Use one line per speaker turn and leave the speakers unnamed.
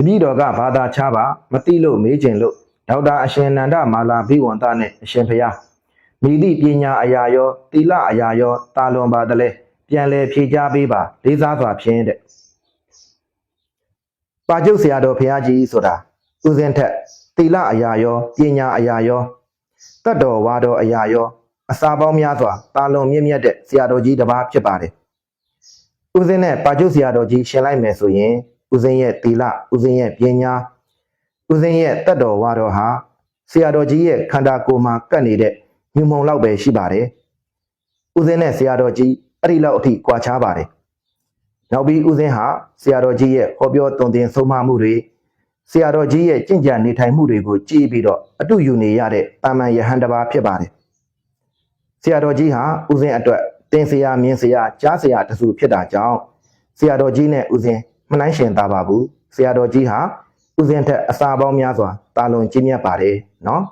တပည့်တော်ကဘာသာခြားပါမသိလို့မေးခြင်းလို့ဒေါက်တာအရှင်နန္ဒမာလာဘိဝန္တနဲ့အရှင်ဖျားမိသည့်ပညာအရာရောတိလအရာရောတာလွန်ပါတလဲပြန်လဲဖြေကြပေးပါလေးစားစွာဖြင့်တဲ့ပါကျုပ်ဆရာတော်ဖျားကြီးဆိုတာဥစဉ်ထက်တိလအရာရောပညာအရာရောတတ်တော်ဝါတော်အရာရောအစာပေါင်းများစွာတာလွန်မြင့်မြတ်တဲ့ဆရာတော်ကြီးတစ်ပါးဖြစ်ပါတယ်ဥစဉ်နဲ့ပါကျုပ်ဆရာတော်ကြီးရှင်းလိုက်မယ်ဆိုရင် ဥစဉ်ရဲ့တိလဥစဉ်ရဲ့ပညာဥစဉ်ရဲ့တတ်တော်ဝါတော်ဟာဆရာတော်ကြီးရဲ့ခန္ဓာကိုယ်မှာကပ်နေတဲ့ညှို့မုံလောက်ပဲရှိပါတယ်ဥစဉ်နဲ့ဆရာတော်ကြီးအဲ့ဒီလောက်အထိကွာခြားပါတယ်နောက်ပြီးဥစဉ်ဟာဆရာတော်ကြီးရဲ့ဟောပြောတုံသင်ဆုံးမမှုတွေဆရာတော်ကြီးရဲ့ကြင်ကြံနေထိုင်မှုတွေကိုကြည့်ပြီးတော့အတူယူနေရတဲ့တာမန်ယဟန်တစ်ပါးဖြစ်ပါတယ်ဆရာတော်ကြီးဟာဥစဉ်အတွက်တင်ဆရာမြင်ဆရာကြားဆရာတစုဖြစ်တာကြောင့်ဆရာတော်ကြီးနဲ့ဥစဉ် မနှိုင်းရှင်သားပါဘူးဆရာတော်ကြီးဟာဥစဉ်ထက်အစာပေါင်းများစွာတာလွန်ကြီးမြတ်ပါတယ်နော်